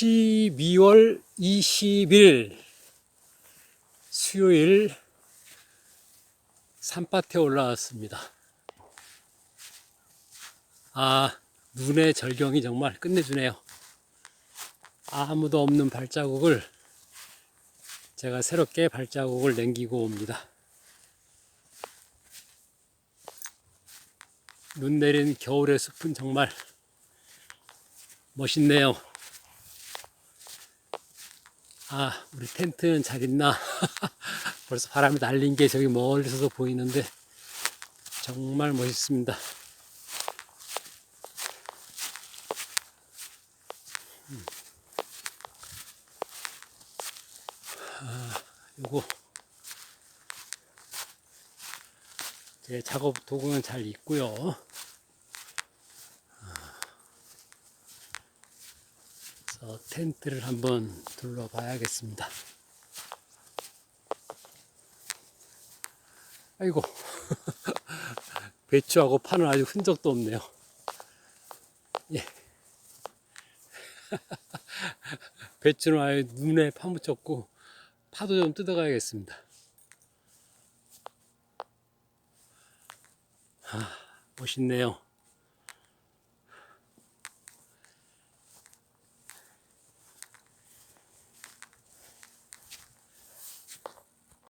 12월 20일 수요일 산밭에 올라왔습니다. 아, 눈의 절경이 정말 끝내주네요. 아무도 없는 발자국을 제가 새롭게 발자국을 남기고 옵니다. 눈 내린 겨울의 숲은 정말 멋있네요. 아, 우리 텐트는 잘 있나? 벌써 바람이 날린 게 저기 멀리서도 보이는데 정말 멋있습니다. 음. 아, 요거 제 작업 도구는 잘 있고요. 텐트를 한번 둘러봐야겠습니다. 아이고 배추하고 파는 아주 흔적도 없네요. 예. 배추는 아예 눈에 파묻혔고 파도 좀 뜯어가야겠습니다. 아, 멋있네요.